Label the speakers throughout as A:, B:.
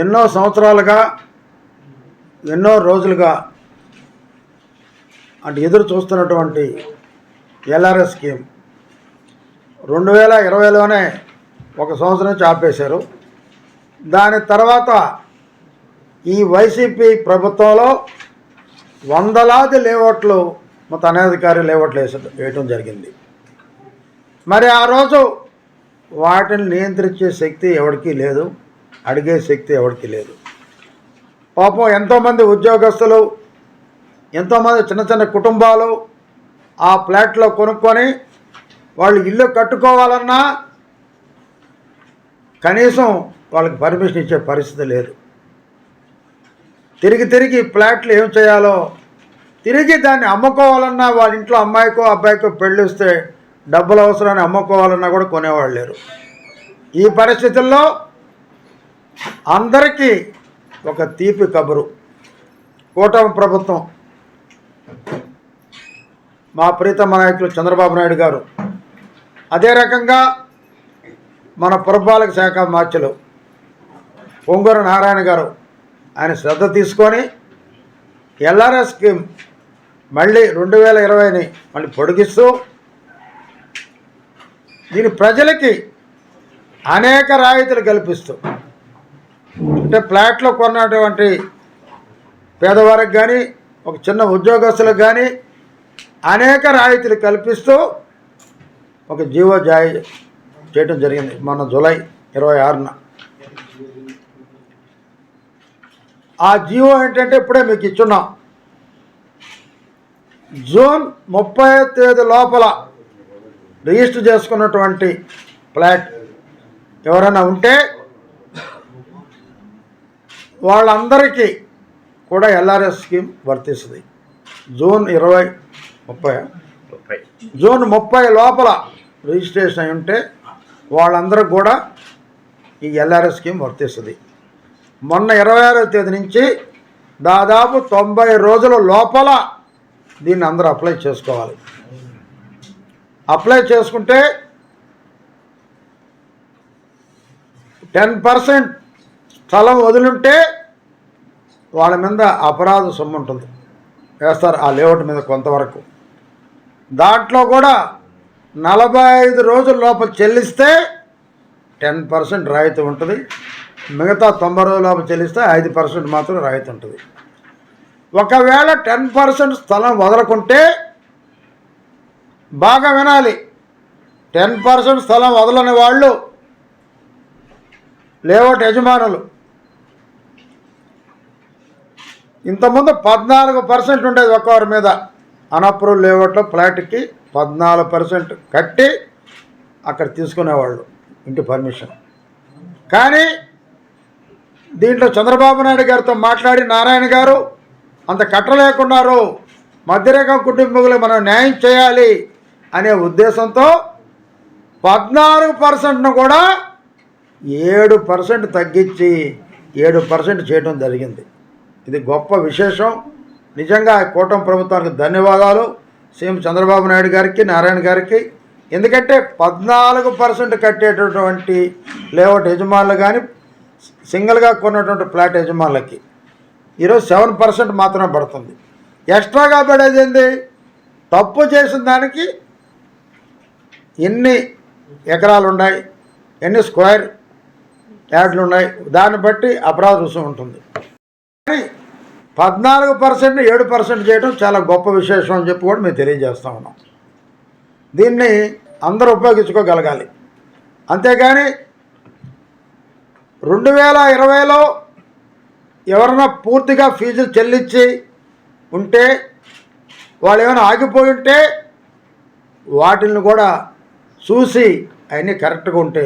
A: ఎన్నో సంవత్సరాలుగా ఎన్నో రోజులుగా అంటే ఎదురు చూస్తున్నటువంటి ఎల్ఆర్ఎస్ స్కీమ్. రెండు వేల ఇరవైలోనే ఒక సంవత్సరం నుంచి ఆపేశారు. దాని తర్వాత ఈ వైసీపీ ప్రభుత్వంలో వందలాది లేఅవుట్లు మొత్తం అనధికారి లేఅవుట్లు వేస వేయటం జరిగింది. మరి ఆ రోజు వాటిని నియంత్రించే శక్తి ఎవరికీ లేదు. అడిగే శక్తి ఎవరికి లేదు. పాపం ఎంతోమంది ఉద్యోగస్తులు ఎంతోమంది చిన్న చిన్న కుటుంబాలు ఆ ఫ్లాట్లో కొనుక్కొని వాళ్ళు ఇల్లు కట్టుకోవాలన్నా కనీసం వాళ్ళకి పర్మిషన్ ఇచ్చే పరిస్థితి లేదు. తిరిగి తిరిగి ఫ్లాట్లు ఏం చేయాలో తిరిగి దాన్ని అమ్ముకోవాలన్నా వాళ్ళ ఇంట్లో అమ్మాయికో అబ్బాయికో పెళ్ళిస్తే డబ్బులు అవసరాన్ని అమ్ముకోవాలన్నా కూడా కొనేవాళ్ళు లేరు. ఈ పరిస్థితుల్లో అందరికీ ఒక తీపి కబురు. కూటమి ప్రభుత్వం మా ప్రీతమ నాయకులు చంద్రబాబు నాయుడు గారు అదే రకంగా మన పురపాలక శాఖ మార్చులు పొంగూరు నారాయణ గారు ఆయన శ్రద్ధ తీసుకొని ఎల్ఆర్ఎస్ స్కీమ్ మళ్ళీ రెండు వేల ఇరవైని మళ్ళీ పొడిగిస్తూ దీని ప్రజలకి అనేక రాయితీలు కల్పిస్తూ అంటే ఫ్లాట్లో కొన్నటువంటి పేదవారికి కానీ ఒక చిన్న ఉద్యోగస్తులకు కానీ అనేక రాయితీలు కల్పిస్తూ ఒక జీవో జాయి చేయడం జరిగింది మొన్న జూలై ఇరవై ఆరున. ఆ జీవో ఏంటంటే ఇప్పుడే మీకు ఇచ్చున్నాం. జూన్ ముప్పై తేదీ లోపల రిజిస్టర్ చేసుకున్నటువంటి ఫ్లాట్ ఎవరైనా ఉంటే వాళ్ళందరికీ కూడా ఎల్ఆర్ఎస్ స్కీమ్ వర్తిస్తుంది. జూన్ ఇరవై ముప్పై.
B: ముప్పై.
A: జూన్ ముప్పై లోపల రిజిస్ట్రేషన్ అయి ఉంటే వాళ్ళందరికి కూడా ఈ ఎల్ఆర్ఎస్ స్కీమ్ వర్తిస్తుంది. మొన్న ఇరవై ఆరో తేదీ నుంచి దాదాపు తొంభై రోజుల లోపల దీన్ని అందరూ అప్లై చేసుకోవాలి. అప్లై చేసుకుంటే టెన్ పర్సెంట్ స్థలం వదిలింటే వాళ్ళ మీద అపరాధ సొమ్ము ఉంటుంది. వేస్తారు ఆ లేఅవుట్ మీద కొంతవరకు. దాంట్లో కూడా నలభై ఐదు రోజుల లోపల చెల్లిస్తే టెన్ పర్సెంట్ రాయితీ ఉంటుంది. మిగతా తొంభై రోజుల లోపల చెల్లిస్తే ఐదు పర్సెంట్ మాత్రం రాయితీ ఉంటుంది. ఒకవేళ టెన్ పర్సెంట్ స్థలం వదలకుంటే బాగా వినాలి. టెన్ పర్సెంట్ స్థలం వదలని వాళ్ళు లేఅవుట్ యజమానులు ఇంతకుముందు పద్నాలుగు పర్సెంట్ ఉండేది ఒక్కవారి మీద. అనప్రూవ్ లేఅవుట్లో ఫ్లాట్కి పద్నాలుగు పర్సెంట్ కట్టి అక్కడ తీసుకునేవాళ్ళు ఇంటి పర్మిషన్. కానీ దీంట్లో చంద్రబాబు నాయుడు గారితో మాట్లాడి నారాయణ గారు అంత కట్టలేకున్నారు. మధ్యరేఖ కుటుంబీకులు మనం న్యాయం చేయాలి అనే ఉద్దేశంతో పద్నాలుగు పర్సెంట్ను కూడా ఏడు పర్సెంట్ తగ్గించి ఏడు పర్సెంట్ చేయడం జరిగింది. ఇది గొప్ప విశేషం. నిజంగా కూటమి ప్రభుత్వానికి ధన్యవాదాలు. సీఎం చంద్రబాబు నాయుడు గారికి నారాయణ గారికి. ఎందుకంటే పద్నాలుగు పర్సెంట్ కట్టేటటువంటి లేఅవుట్ యజమానులు కానీ సింగిల్గా కొన్నటువంటి ఫ్లాట్ యజమానులకి ఈరోజు సెవెన్ పర్సెంట్ మాత్రమే పడుతుంది. ఎక్స్ట్రాగా పడేది ఏంది? తప్పు చేసిన దానికి ఎన్ని ఎకరాలు ఉన్నాయి? ఎన్ని స్క్వేర్ యార్డ్లు ఉన్నాయి? దాన్ని బట్టి అపరాధ రుసుము ఉంటుంది. కానీ పద్నాలుగు పర్సెంట్ ఏడు పర్సెంట్ చేయడం చాలా గొప్ప విశేషం అని చెప్పి కూడా మేము తెలియజేస్తా ఉన్నాం. దీన్ని అందరూ ఉపయోగించుకోగలగాలి. అంతేగాని రెండు వేల ఇరవైలో ఎవరైనా పూర్తిగా ఫీజులు చెల్లించి ఉంటే వాళ్ళు ఏమైనా ఆగిపోయి ఉంటే వాటిని కూడా చూసి అవన్నీ కరెక్ట్గా ఉంటే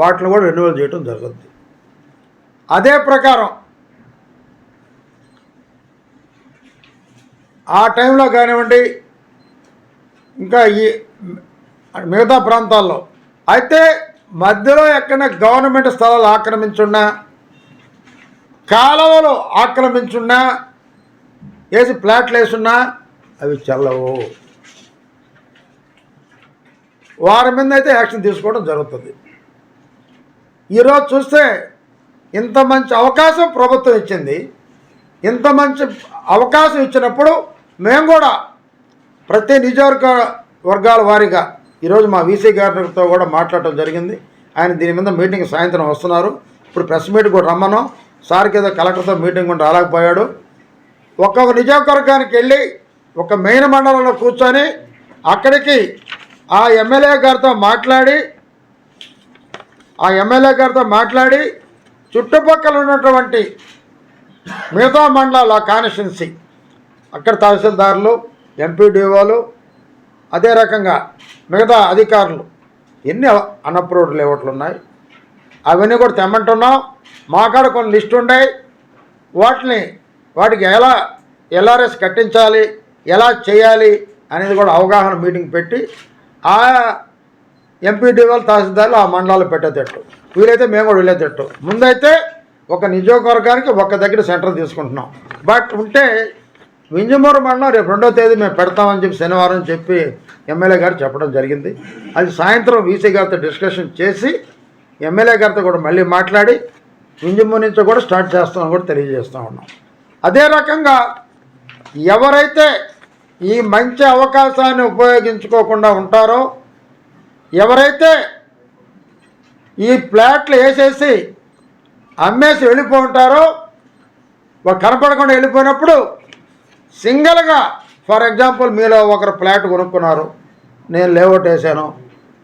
A: వాటిని కూడా రెన్యువల్ చేయడం జరుగుద్ది. అదే ప్రకారం ఆ టైంలో కానివ్వండి ఇంకా ఈ మిగతా ప్రాంతాల్లో. అయితే మధ్యలో ఎక్కడ గవర్నమెంట్ స్థలాలు ఆక్రమించున్నా కాలువలు ఆక్రమించున్నా వేసి ప్లాట్లు వేసున్నా అవి చెల్లవు. వారి మీద అయితే యాక్షన్ తీసుకోవడం జరుగుతుంది. ఈరోజు చూస్తే ఇంత మంచి అవకాశం ప్రభుత్వం ఇచ్చింది. ఇంత మంచి అవకాశం ఇచ్చినప్పుడు మేము కూడా ప్రతి నియోజకవర్గ వర్గాల వారీగా ఈరోజు మా వీసీ గారితో కూడా మాట్లాడటం జరిగింది. ఆయన దీని మీద మీటింగ్ సాయంత్రం వస్తున్నారు. ఇప్పుడు ప్రెస్ మీట్ కూడా రమ్మను. సార్కి ఏదో కలెక్టర్తో మీటింగ్ కూడా రాలేకపోయాడు. ఒక్కొక్క నియోజకవర్గానికి వెళ్ళి ఒక మెయిన్ మండలంలో కూర్చొని అక్కడికి ఆ ఎమ్మెల్యే గారితో మాట్లాడి ఆ ఎమ్మెల్యే గారితో మాట్లాడి చుట్టుపక్కల ఉన్నటువంటి మిగతా మండలాల కాన్స్టిట్యున్సీ అక్కడ తహసీల్దారులు ఎంపీడీఓలు అదే రకంగా మిగతా అధికారులు. ఎన్ని అన్అప్రూవ్డ్ లేఅవుట్లు ఉన్నాయి? అవన్నీ కూడా తెమ్మంటున్నాం. మా కాడ కొన్ని లిస్ట్ ఉన్నాయి వాటిని వాటికి ఎలా ఎల్ఆర్ఎస్ కట్టించాలి ఎలా చేయాలి అనేది కూడా అవగాహన మీటింగ్ పెట్టి ఆ ఎంపీడీఓలు తహసీల్దారులు ఆ మండలాలు పెట్టేటట్టు. వీలైతే మేము కూడా వెళ్ళేటట్టు. ముందైతే ఒక నియోజకవర్గానికి ఒక దగ్గర సెంటర్ తీసుకుంటున్నాం. బట్ ఉంటే వింజమూరు మండలం రేపు రెండో తేదీ మేము పెడతామని చెప్పి శనివారం చెప్పి ఎమ్మెల్యే గారు చెప్పడం జరిగింది. అది సాయంత్రం వీసీ గారితో డిస్కషన్ చేసి ఎమ్మెల్యే గారితో కూడా మళ్ళీ మాట్లాడి వింజమూరు నుంచి కూడా స్టార్ట్ చేస్తామని కూడా తెలియజేస్తూ ఉన్నాం. అదే రకంగా ఎవరైతే ఈ మంచి అవకాశాన్ని ఉపయోగించుకోకుండా ఉంటారో ఎవరైతే ఈ ప్లాట్లు వేసేసి అమ్మేసి వెళ్ళిపో ఉంటారో వాళ్ళు కనపడకుండా వెళ్ళిపోయినప్పుడు సింగిల్గా ఫర్ ఎగ్జాంపుల్ మీలో ఒకరు ఫ్లాట్ కొనుక్కున్నారు నేను లేఅవుట్ వేసాను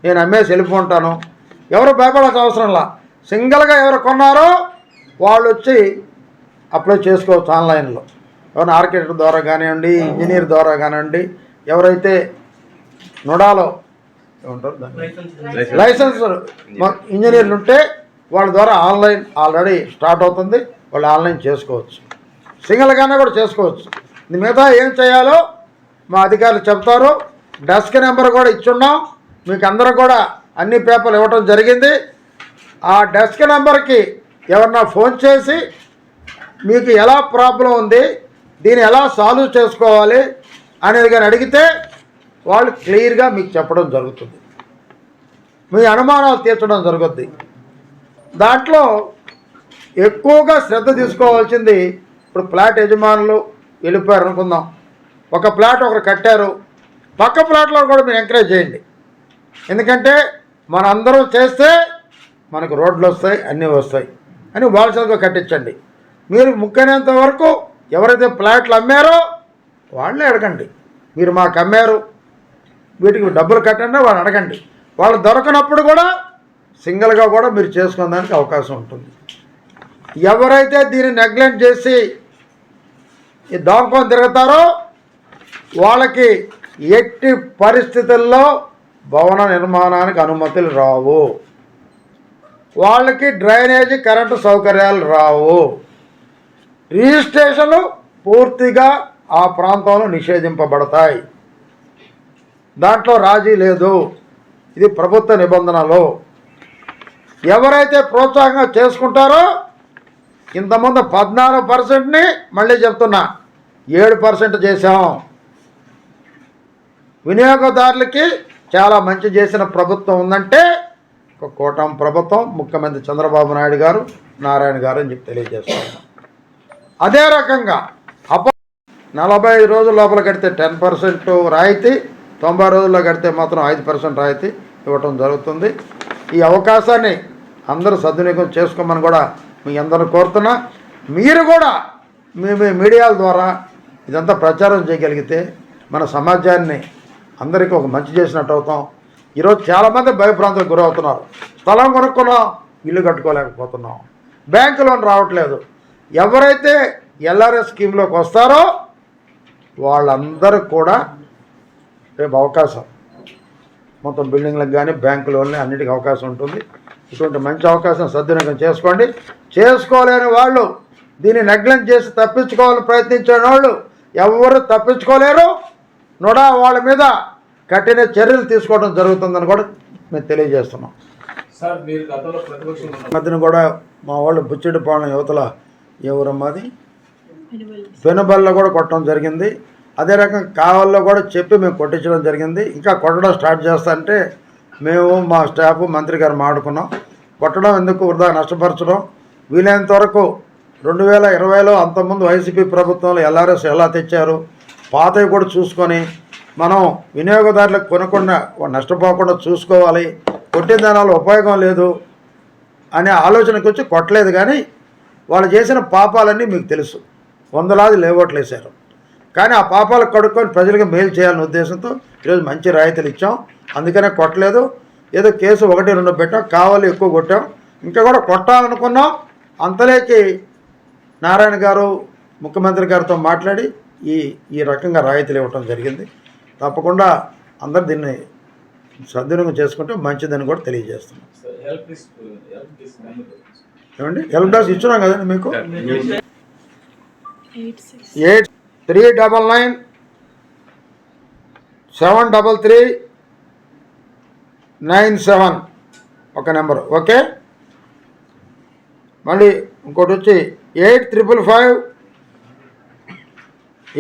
A: నేను అమ్మేసి వెళ్ళిపోంటాను ఎవరు భయపడాల్సిన అవసరంలా సింగిల్గా ఎవరు కొన్నారో వాళ్ళు వచ్చి అప్లై చేసుకోవచ్చు ఆన్లైన్లో. ఎవరైనా ఆర్కిటెక్ట్ ద్వారా కానివ్వండి ఇంజనీర్ ద్వారా కానివ్వండి ఎవరైతే నుడాలో ఏమంటారు దాన్ని? లైసెన్స్. ఇంజనీర్లు ఉంటే వాళ్ళ ద్వారా ఆన్లైన్ ఆల్రెడీ స్టార్ట్ అవుతుంది వాళ్ళు ఆన్లైన్ చేసుకోవచ్చు. సింగిల్గానే కూడా చేసుకోవచ్చు. మిగతా ఏం చేయాలో మా అధికారులు చెప్తారు డెస్క్ నెంబర్ కూడా ఇచ్చున్నాం. మీకు అందరూ కూడా అన్ని పేపర్లు ఇవ్వటం జరిగింది. ఆ డెస్క్ నెంబర్కి ఎవరన్నా ఫోన్ చేసి మీకు ఎలా ప్రాబ్లం ఉంది దీన్ని ఎలా సాల్వ్ చేసుకోవాలి అనేది కానీ అడిగితే వాళ్ళు క్లియర్గా మీకు చెప్పడం జరుగుతుంది. మీ అనుమానాలు తీర్చడం జరుగుద్ది. దాంట్లో ఎక్కువగా శ్రద్ధ తీసుకోవాల్సింది ఇప్పుడు ఫ్లాట్ యజమానులు వెళ్ళిపోయారు అనుకుందాం. ఒక ప్లాట్ ఒకరు కట్టారు. పక్క ప్లాట్లో కూడా మీరు ఎంకరేజ్ చేయండి. ఎందుకంటే మన అందరూ చేస్తే మనకు రోడ్లు వస్తాయి అన్నీ వస్తాయి అని వారసులుగా కట్టించండి. మీరు ముక్కనేంత వరకు ఎవరైతే ప్లాట్లు అమ్మారో వాళ్ళే అడగండి. మీరు మాకు అమ్మారు వీటికి డబ్బులు కట్టండి వాళ్ళని అడగండి. వాళ్ళు దొరకనప్పుడు కూడా సింగిల్గా కూడా మీరు చేసుకునేదానికి అవకాశం ఉంటుంది. ఎవరైతే దీన్ని నెగ్లెక్ట్ చేసి ఈ దాంకొని తిరుగుతారో వాళ్ళకి ఎట్టి పరిస్థితుల్లో భవన నిర్మాణానికి అనుమతులు రావు. వాళ్ళకి డ్రైనేజీ కరెంటు సౌకర్యాలు రావు. రిజిస్ట్రేషన్లు పూర్తిగా ఆ ప్రాంతంలో నిషేధింపబడతాయి. దాంట్లో రాజీ లేదు. ఇది ప్రభుత్వ నిబంధనలు. ఎవరైతే ప్రోత్సాహంగా చేసుకుంటారో ఇంతకుముందు పద్నాలుగు పర్సెంట్ని మళ్ళీ చెప్తున్నా. ఏడు పర్సెంట్ చేసాం వినియోగదారులకి చాలా మంచి చేసిన ప్రభుత్వం ఉందంటే ఒక కూటమి ప్రభుత్వం ముఖ్యమంత్రి చంద్రబాబు నాయుడు గారు నారాయణ గారు అని చెప్పి తెలియజేస్తాం. అదే రకంగా అప నలభై ఐదు రోజుల లోపల కడితే టెన్ పర్సెంట్ రాయితీ తొంభై రోజుల్లో కడితే మాత్రం ఐదు పర్సెంట్ రాయితీ ఇవ్వటం జరుగుతుంది. ఈ అవకాశాన్ని అందరూ సద్వినియోగం చేసుకోమని కూడా మీ అందరూ కోరుతున్నా. మీరు కూడా మీ మీ మీడియాల ద్వారా ఇదంతా ప్రచారం చేయగలిగితే మన సమాజాన్ని అందరికీ ఒక మంచి చేసినట్టు అవుతాం. ఈరోజు చాలామంది భయభ్రాంతులకు గురవుతున్నారు. స్థలం కొనుక్కున్నాం ఇల్లు కట్టుకోలేకపోతున్నాం. బ్యాంకు లోన్ రావట్లేదు. ఎవరైతే ఎల్ఆర్ఎస్ స్కీమ్లోకి వస్తారో వాళ్ళందరూ కూడా రేపు అవకాశం. మొత్తం బిల్డింగ్లకు కానీ బ్యాంకు లోన్లే అన్నిటికీ అవకాశం ఉంటుంది. ఇటువంటి మంచి అవకాశం సద్వినియోగం చేసుకోండి. చేసుకోలేని వాళ్ళు దీన్ని నెగ్లెక్ట్ చేసి తప్పించుకోవాలని ప్రయత్నించే వాళ్ళు ఎవరు తప్పించుకోలేరు. నొడా వాళ్ళ మీద కఠిన చర్యలు తీసుకోవడం జరుగుతుందని కూడా మేము తెలియజేస్తున్నాం. మధ్యన కూడా మా వాళ్ళు బుచ్చిడిపాలెం యువతల ఎవరమ్మది? పెనుబల్లో కూడా కొట్టడం జరిగింది. అదే రకంగా కావల్లో కూడా చెప్పి మేము కొట్టించడం జరిగింది. ఇంకా కొట్టడం స్టార్ట్ చేస్తా అంటే మేము మా స్టాఫ్ మంత్రి గారు మాడుకున్నాం కొట్టడం ఎందుకు వృధా నష్టపరచడం? వీలైనంత వరకు రెండు వేల ఇరవైలో అంతకుముందు వైసీపీ ప్రభుత్వంలో ఎల్ఆర్ఎస్ ఎలా తెచ్చారు? పాతవి కూడా చూసుకొని మనం వినియోగదారులకు కొనకుండా నష్టపోకుండా చూసుకోవాలి. కొట్టిన దానివల్ల ఉపయోగం లేదు అనే ఆలోచనకు వచ్చి కొట్టలేదు కానీ వాళ్ళు చేసిన పాపాలన్నీ మీకు తెలుసు. వందలాది లేవోట్లు వేశారు. కానీ ఆ పాపాలకు కడుక్కొని ప్రజలకు మేలు చేయాలనే ఉద్దేశంతో ఈరోజు మంచి రాయితీలు ఇచ్చాం. అందుకనే కొట్టలేదు. ఏదో కేసు ఒకటి రెండు పెట్టాం. కావాలి ఎక్కువ కొట్టాం. ఇంకా కూడా కొట్టాలనుకున్నాం. అంతలేకి నారాయణ గారు ముఖ్యమంత్రి గారితో మాట్లాడి ఈ ఈ రకంగా రాయితీలు ఇవ్వటం జరిగింది. తప్పకుండా అందరు దీన్ని సద్వినియోగం చేసుకుంటే మంచిదని కూడా తెలియజేస్తున్నాం. ఏమండి? హెల్ప్ డెస్క్ ఇచ్చున్నాం కదండి మీకు?
C: Eight
A: three double nine seven double three nine seven ఒక నెంబర్ ఓకే? మళ్ళీ ఇంకోటి వచ్చి eight triple five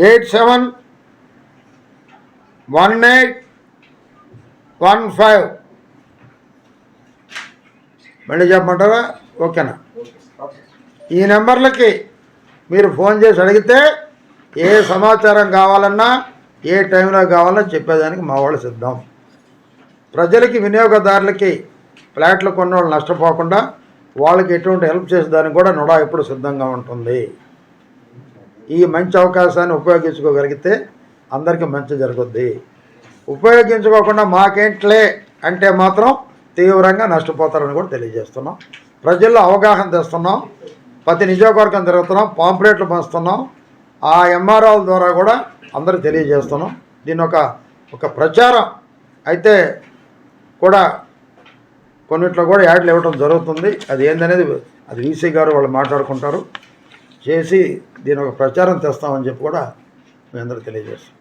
A: eight seven one eight one five. మళ్ళీ చెప్పమంటారా? ఓకేనా? ఈ నెంబర్లకి మీరు ఫోన్ చేసి అడిగితే ఏ సమాచారం కావాలన్నా ఏ టైంలో కావాలో చెప్పేదానికి మా వాళ్ళు సిద్ధం. ప్రజలకి వినియోగదారులకి ఫ్లాట్లు కొన్న వాళ్ళు నష్టపోకుండా వాళ్ళకి ఎటువంటి హెల్ప్ చేసేదానికి కూడా నుడా ఎప్పుడు సిద్ధంగా ఉంటుంది. ఈ మంచి అవకాశాన్ని ఉపయోగించుకోగలిగితే అందరికీ మంచి జరుగుద్ది. ఉపయోగించుకోకుండా మాకేంట్లే అంటే మాత్రం తీవ్రంగా నష్టపోతారని కూడా తెలియజేస్తున్నాం. ప్రజల్లో అవగాహన తెస్తున్నాం. ప్రతి నియోజకవర్గం తిరుగుతున్నాం. పాంప్లెట్లు పంచుతున్నాం. ఆ ఎంఆర్ఓల ద్వారా కూడా అందరికి తెలియజేస్తున్నాం. దీని ఒక ఒక ప్రచారం అయితే కూడా కొన్నిట్లో కూడా యాడ్లు ఇవ్వడం జరుగుతుంది. అది ఏందనేది అది వీసీ గారు వాళ్ళు మాట్లాడుకుంటారు. చేసి దీని ఒక ప్రచారం తెస్తామని చెప్పి కూడా మీ అందరూ తెలియజేస్తాం